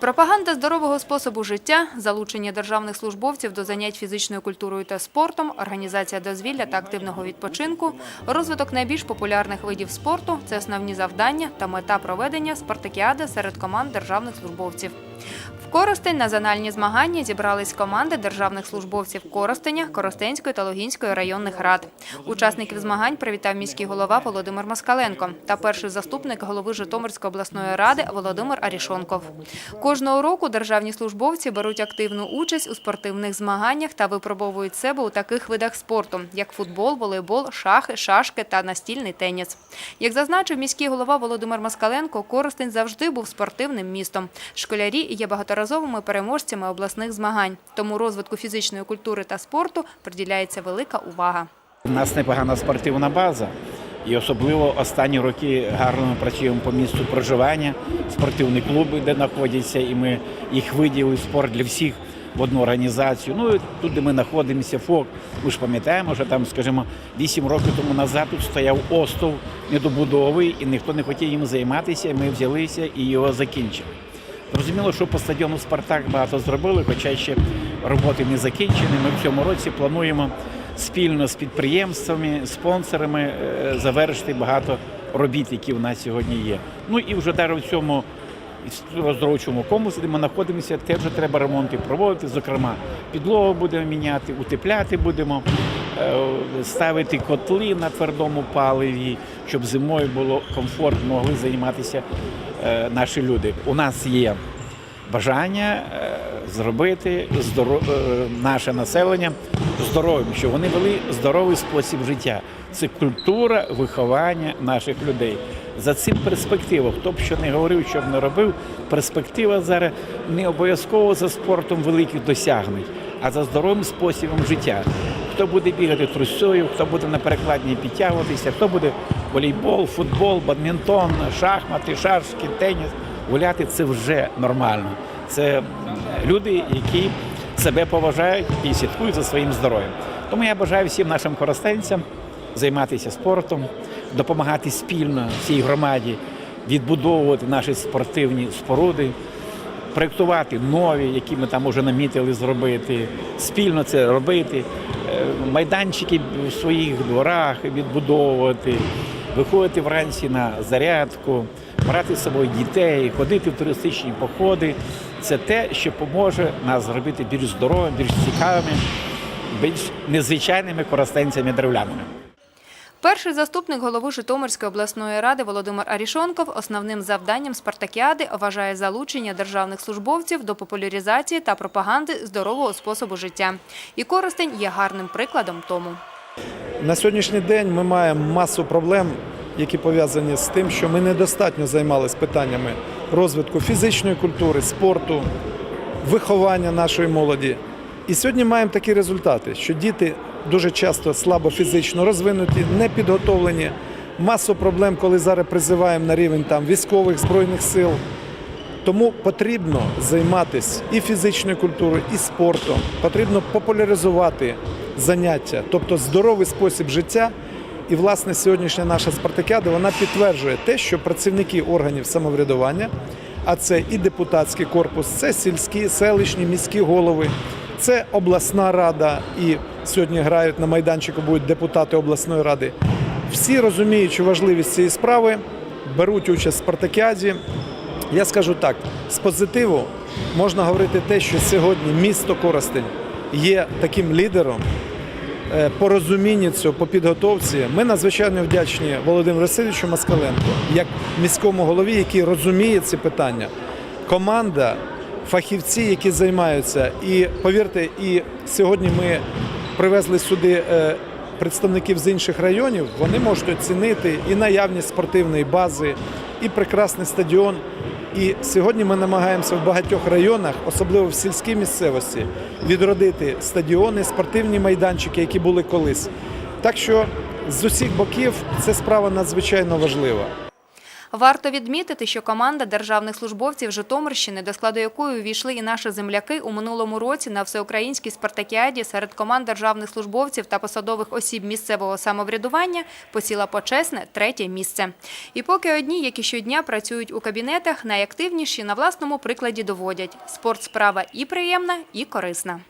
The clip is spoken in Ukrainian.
Пропаганда здорового способу життя, залучення державних службовців до занять фізичною культурою та спортом, організація дозвілля та активного відпочинку, розвиток найбільш популярних видів спорту – це основні завдання та мета проведення спартакіади серед команд державних службовців. В Коростень на зональні змагання зібрались команди державних службовців Коростеня, Коростенської та Логінської районних рад. Учасників змагань привітав міський голова Володимир Москаленко та перший заступник голови Житомирської обласної ради Володимир Арішонков. Кожного року державні службовці беруть активну участь у спортивних змаганнях та випробовують себе у таких видах спорту, як футбол, волейбол, шахи, шашки та настільний теніс. Як зазначив міський голова Володимир Москаленко, Коростень завжди був спортивним містом. Школярі є багаторазовими переможцями обласних змагань, тому розвитку фізичної культури та спорту приділяється велика увага. У нас непогана спортивна база, і особливо останні роки гарно ми працюємо по місту проживання, спортивні клуби, де знаходяться, і ми їх виділили спорт для всіх в одну організацію. Ну і тут, де ми знаходимося, ФОК. Ми ж пам'ятаємо, що там, скажімо, 8 років тому назад тут стояв остов недобудовий, і ніхто не хотів їм займатися. і Ми взялися і його закінчили. Зрозуміло, що по стадіону Спартак багато зробили, хоча ще роботи не закінчені. Ми в цьому році плануємо спільно з підприємствами, спонсорами е, завершити багато робіт, які в нас сьогодні є. Ну і вже навіть в цьому оздоровчому комплексі, де ми знаходимося, теж треба ремонти проводити. Зокрема, підлогу будемо міняти, утепляти будемо, е, ставити котли на твердому паливі, щоб зимою було комфортно, могли займатися наші люди. У нас є бажання е, зробити е, наше населення здоровим, щоб вони вели здоровий спосіб життя. Це культура виховання наших людей. За цим перспектива, хто б що не говорив, що б не робив, перспектива зараз не обов'язково за спортом великих досягнень, а за здоровим способом життя. Хто буде бігати трусою, хто буде на перекладні підтягуватися, хто буде волейбол, футбол, бадмінтон, шахмати, шашки, теніс. Гуляти це вже нормально. Це люди, які себе поважають і слідкують за своїм здоров'ям. Тому я бажаю всім нашим коростенцям займатися спортом, допомагати спільно всій громаді відбудовувати наші спортивні споруди, проєктувати нові, які ми там вже намітили зробити, спільно це робити, е, майданчики в своїх дворах відбудовувати, виходити вранці на зарядку, брати з собою дітей, ходити в туристичні походи. Це те, що поможе нас зробити більш здоровими, більш цікавими, більш незвичайними коростенцями древлянами. Перший заступник голови Житомирської обласної ради Володимир Арішонков основним завданням спартакіади вважає залучення державних службовців до популяризації та пропаганди здорового способу життя. І Коростень є гарним прикладом тому. На сьогоднішній день ми маємо масу проблем, які пов'язані з тим, що ми недостатньо займалися питаннями розвитку фізичної культури, спорту, виховання нашої молоді. І сьогодні маємо такі результати, що діти дуже часто слабо фізично розвинуті, не підготовлені. Масу проблем, коли зараз призиваємо на рівень там військових збройних сил. Тому потрібно займатися і фізичною культурою, і спортом. Потрібно популяризувати заняття, тобто здоровий спосіб життя. І, власне, сьогоднішня наша спартакіада вона підтверджує те, що працівники органів самоврядування, а це і депутатський корпус, це сільські, селищні, міські голови, це обласна рада, і сьогодні грають на майданчику будуть депутати обласної ради. Всі розуміючи важливість цієї справи, беруть участь в спартакіаді. Я скажу так: з позитиву можна говорити те, що сьогодні місто Коростень є таким лідером по розумінню цього, по підготовці. Ми надзвичайно вдячні Володимиру Васильовичу Москаленко, як міському голові, який розуміє ці питання. Команда, фахівці, які займаються. І повірте, і сьогодні ми привезли сюди е, представників з інших районів. Вони можуть оцінити і наявність спортивної бази, і прекрасний стадіон. І сьогодні ми намагаємося в багатьох районах, особливо в сільській місцевості, відродити стадіони, спортивні майданчики, які були колись. Так що з усіх боків це справа надзвичайно важлива. Варто відмітити, що команда державних службовців Житомирщини, до складу якої увійшли і наші земляки у минулому році на всеукраїнській спартакіаді серед команд державних службовців та посадових осіб місцевого самоврядування, посіла почесне третє місце. І поки одні, як і щодня, працюють у кабінетах, найактивніші на власному прикладі доводять – спорт справа і приємна, і корисна.